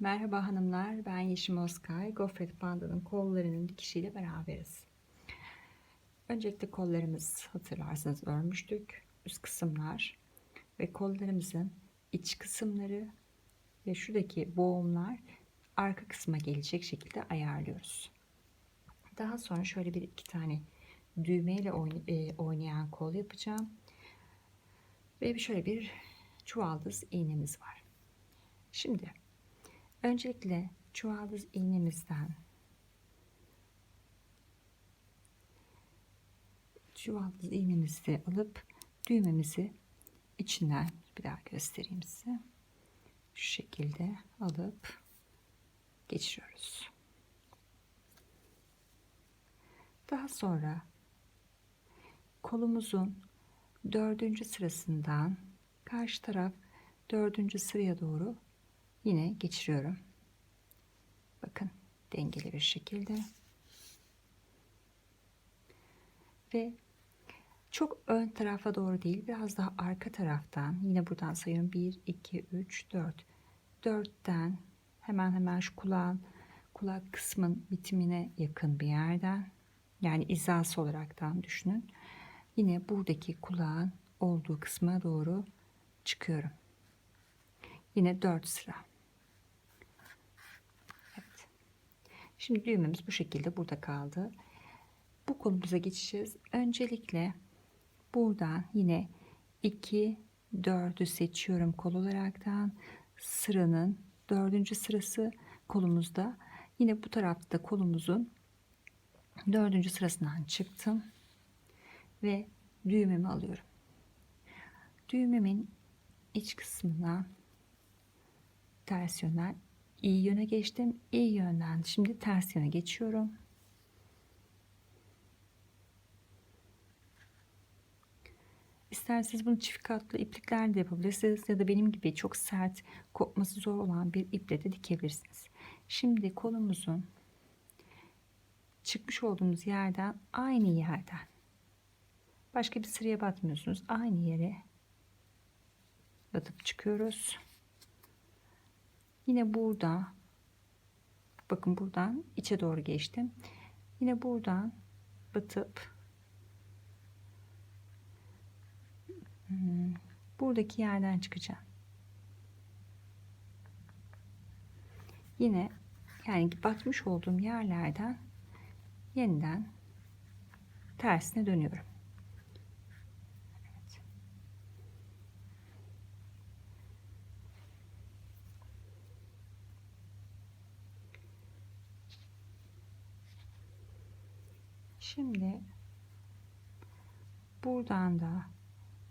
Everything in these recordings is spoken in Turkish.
Merhaba hanımlar, ben Yeşim Özkay. Gofret Panda'nın kollarının dikişiyle beraberiz. Öncelikle kollarımız hatırlarsanız örmüştük. Üst kısımlar ve kollarımızın iç kısımları ve şuradaki boğumlar arka kısma gelecek şekilde ayarlıyoruz. Daha sonra şöyle bir iki tane düğmeyle e, oynayan kol yapacağım. Ve şöyle bir çuvaldız iğnemiz var. Şimdi Öncelikle çuvaldız iğnemizden çuvaldız iğnemizi alıp düğmemizi içinden bir daha göstereyim size. Şu şekilde alıp geçiriyoruz. Daha sonra kolumuzun dördüncü sırasından karşı taraf dördüncü sıraya doğru yine geçiriyorum. Bakın dengeli bir şekilde. Ve çok ön tarafa doğru değil biraz daha arka taraftan yine buradan sayıyorum 1 2 3 4 4'ten hemen hemen şu kulağın kulak kısmın bitimine yakın bir yerden yani izası olaraktan düşünün. Yine buradaki kulağın olduğu kısma doğru çıkıyorum. Yine 4 sıra. Şimdi düğmemiz bu şekilde burada kaldı. Bu kolumuza geçeceğiz. Öncelikle buradan yine 2 4'ü seçiyorum kol olaraktan. Sıranın dördüncü sırası kolumuzda. Yine bu tarafta kolumuzun dördüncü sırasından çıktım ve düğmemi alıyorum. Düğmemin iç kısmına ters yönden iyi yöne geçtim. İyi yönden şimdi ters yöne geçiyorum. İsterseniz bunu çift katlı iplikler de yapabilirsiniz ya da benim gibi çok sert kopması zor olan bir iple de dikebilirsiniz. Şimdi kolumuzun çıkmış olduğumuz yerden aynı yerden başka bir sıraya batmıyorsunuz. Aynı yere batıp çıkıyoruz. Yine burada bakın buradan içe doğru geçtim. Yine buradan batıp hmm, buradaki yerden çıkacağım. Yine yani batmış olduğum yerlerden yeniden tersine dönüyorum. Şimdi buradan da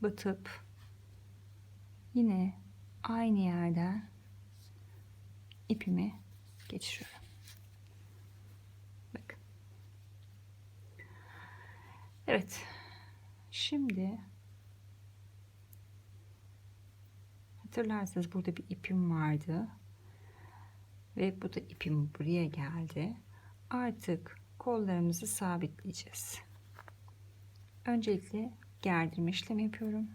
batıp yine aynı yerden ipimi geçiriyorum. Bakın. Evet. Şimdi hatırlarsanız burada bir ipim vardı. Ve bu da ipim buraya geldi. Artık kollarımızı sabitleyeceğiz. Öncelikle gerdirme işlemi yapıyorum.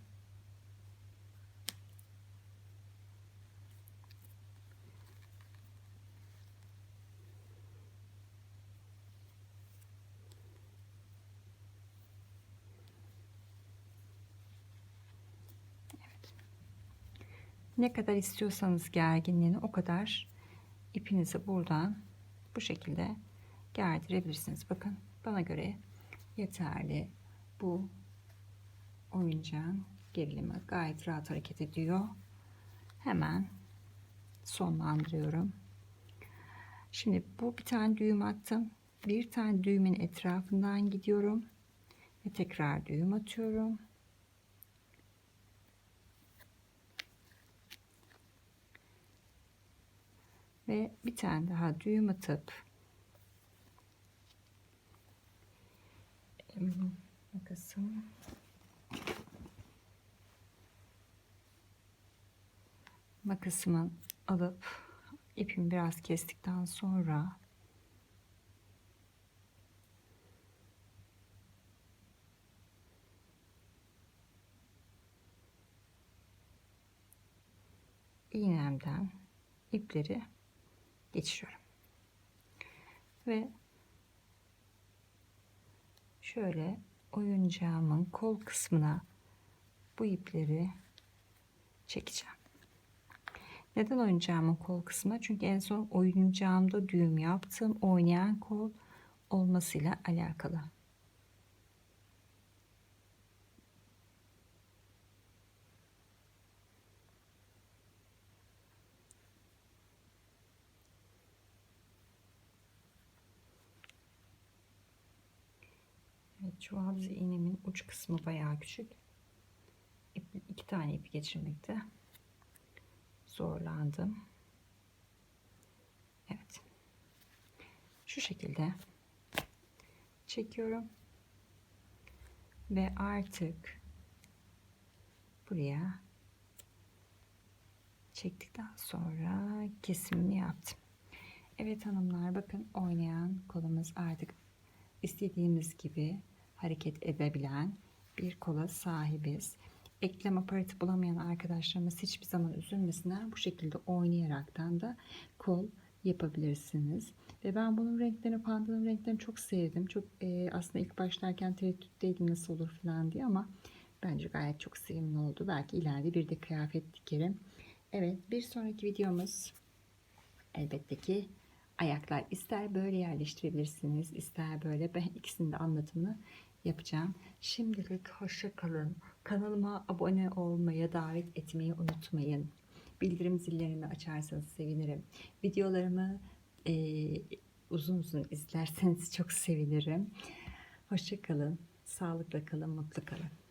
Ne kadar istiyorsanız gerginliğini o kadar ipinizi buradan bu şekilde gerdirebilirsiniz. Bakın bana göre yeterli. Bu oyuncağın gerilimi gayet rahat hareket ediyor. Hemen sonlandırıyorum. Şimdi bu bir tane düğüm attım. Bir tane düğümün etrafından gidiyorum. Ve tekrar düğüm atıyorum. Ve bir tane daha düğüm atıp makasım makasımı alıp ipimi biraz kestikten sonra iğnemden ipleri geçiriyorum. Ve şöyle oyuncağımın kol kısmına bu ipleri çekeceğim. Neden oyuncağımın kol kısmına? Çünkü en son oyuncağımda düğüm yaptım. Oynayan kol olmasıyla alakalı. Evet, çuvaldız iğnemin uç kısmı bayağı küçük. İp, iki tane ip geçirmekte zorlandım. Evet. Şu şekilde çekiyorum. Ve artık buraya çektikten sonra kesimini yaptım. Evet hanımlar bakın oynayan kolumuz artık istediğimiz gibi hareket edebilen bir kola sahibiz. Eklem aparatı bulamayan arkadaşlarımız hiçbir zaman üzülmesinler. Bu şekilde oynayaraktan da kol yapabilirsiniz. Ve ben bunun renklerini, pandanın renklerini çok sevdim. Çok e, aslında ilk başlarken tereddütteydim nasıl olur falan diye ama bence gayet çok sevimli oldu. Belki ileride bir de kıyafet dikerim. Evet bir sonraki videomuz elbette ki ayaklar ister böyle yerleştirebilirsiniz ister böyle ben ikisinin de anlatımını yapacağım. Şimdilik hoşça kalın. Kanalıma abone olmaya davet etmeyi unutmayın. Bildirim zillerini açarsanız sevinirim. Videolarımı e, uzun uzun izlerseniz çok sevinirim. Hoşça kalın. Sağlıkla kalın, mutlu kalın.